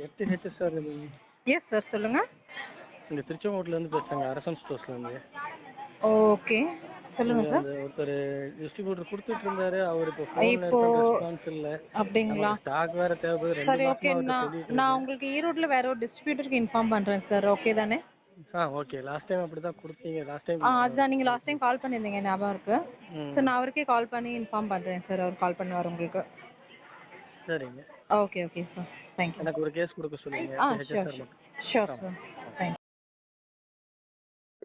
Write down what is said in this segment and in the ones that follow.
HS sir yes sir சொல்லுங்கள் இங்கே திருச்செங்கோட்லேருந்து பேசுகிறேங்க அரசன் ஸ்டோர்ஸ்லேருந்து. ஓகே சொல்லுங்கள் சார் ஒருத்தர் டிஸ்ட்ரிபியூட்டர் கொடுத்துட்டு இருந்தாரு அவர் இப்போ ரெஸ்பான்ஸ் இல்லை. அப்படிங்களா? ஸ்டாக் வேறு தேவைப்படுது ரெண்டு சரி ஓகே நான் உங்களுக்கு ஈரோட்டில் வேற ஒரு டிஸ்ட்ரிபியூட்டருக்கு இன்ஃபார்ம் பண்ணுறேன் சார் ஓகே தானே? ஆ ஓகே லாஸ்ட் டைம் அப்படி தான் கொடுத்தீங்க லாஸ்ட் டைம் ஆ அதுதான் நீங்கள் லாஸ்ட் டைம் கால் பண்ணியிருந்தீங்க ஞாபகம் இருக்கு. சார் நான் அவருக்கே கால் பண்ணி இன்ஃபார்ம் பண்ணுறேன் சார் அவர் கால் பண்ணுவார் உங்களுக்கு. சரிங்க. ஓகே ஓகே சார் தேங்க்யூ எனக்கு ஒரு கேஸ் கொடுக்க சொல்லுங்க. ஆ HS sure sir thank you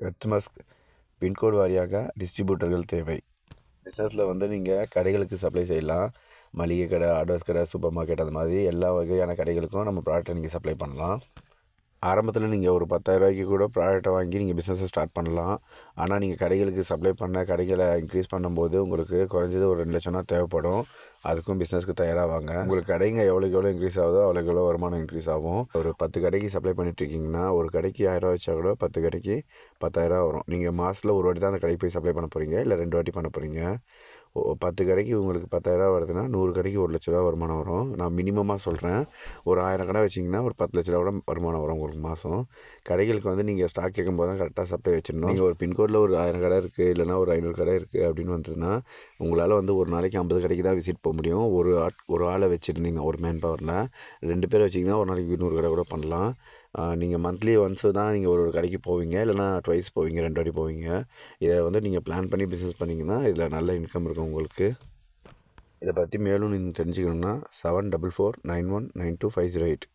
Earth Musk pincode வாரியாக டிஸ்ட்ரிபியூட்டர்கள் தேவை. பிஸ்னஸில் வந்து நீங்கள் கடைகளுக்கு சப்ளை செய்யலாம். மளிகை கடை ஆர்டர்ஸ் கடை சூப்பர் மார்க்கெட் அந்த மாதிரி எல்லா வகையான கடைகளுக்கும் நம்ம ப்ராடக்ட்டை நீங்கள் சப்ளை பண்ணலாம். ஆரம்பத்தில் நீங்கள் ஒரு பத்தாயிரரூபாய்க்கு கூட ப்ராடக்ட்டை வாங்கி நீங்கள் பிஸ்னஸை ஸ்டார்ட் பண்ணலாம். ஆனால் நீங்கள் கடைகளுக்கு சப்ளை பண்ண கடைகளை இன்க்ரீஸ் பண்ணும்போது உங்களுக்கு குறைஞ்சது ஒரு ரெண்டு லட்சம்னா தேவைப்படும். அதுக்கும் பிஸ்னஸ்க்கு தயாராவாங்க. உங்களுக்கு கடைங்க எவ்வளோக்கு எவ்வளோ இன்க்ரீஸ் ஆகுதோ அவ்வளோக்கு எவ்வளோ வருமானம் இன்க்ரீஸ் ஆகும். ஒரு பத்து கடைக்கு சப்ளை பண்ணிட்டு இருக்கீங்கன்னா ஒரு கடைக்கு ஆயிரம் வச்சா கூட பத்து கடைக்கு பத்தாயிரரூவா வரும். நீங்கள் மாதத்தில் ஒரு வாட்டி தான் அந்த கடைக்கு போய் சப்ளை பண்ண போகிறீங்க இல்லை ரெண்டு வாட்டி பண்ண போகிறீங்க ஓ பத்து கடைக்கு உங்களுக்கு பத்தாயிரரூவா வருதுன்னா நூறு கடைக்கு ஒரு லட்ச ரூபா வருமானம் வரும். நான் மினிமமாக சொல்கிறேன் ஒரு ஆயிரம் கடை வச்சிங்கன்னா ஒரு பத்து லட்ச ரூபா கூட வருமானம் வரும் உங்களுக்கு மாதம் கடைகளுக்கு வந்து நீங்கள் ஸ்டாக் கேட்கும்போது தான் கரெக்டாக சப்ளை வச்சிடணும். நீங்கள் ஒரு பின்கோடில் ஒரு ஆயிரம் கடை இருக்குது இல்லைனா ஒரு ஐநூறு கடை இருக்குது அப்படின்னு வந்ததுன்னா உங்களால் வந்து ஒரு நாளைக்கு ஐம்பது கடைக்கு தான் விசிட் போகும் போக முடியும். ஒரு ஆட் ஒரு ஆளை வச்சுருந்தீங்க ஒரு மேன் பவரில் ரெண்டு பேர் வச்சிங்கன்னா ஒரு நாளைக்கு நூறு கடை கூட பண்ணலாம். நீங்கள் மந்த்லி ஒன்ஸு தான் நீங்கள் ஒரு ஒரு கடைக்கு போவீங்க. இல்லைனா ட்வைஸ் போவீங்க ரெண்டு வாட்டி போவீங்க. இதை வந்து நீங்கள் பிளான் பண்ணி பிஸ்னஸ் பண்ணிங்கன்னா இதில் நல்ல இன்கம் இருக்கும் உங்களுக்கு. இதை பற்றி மேலும் நீங்கள் தெரிஞ்சுக்கணுன்னா seven double four nine one nine two five zero eight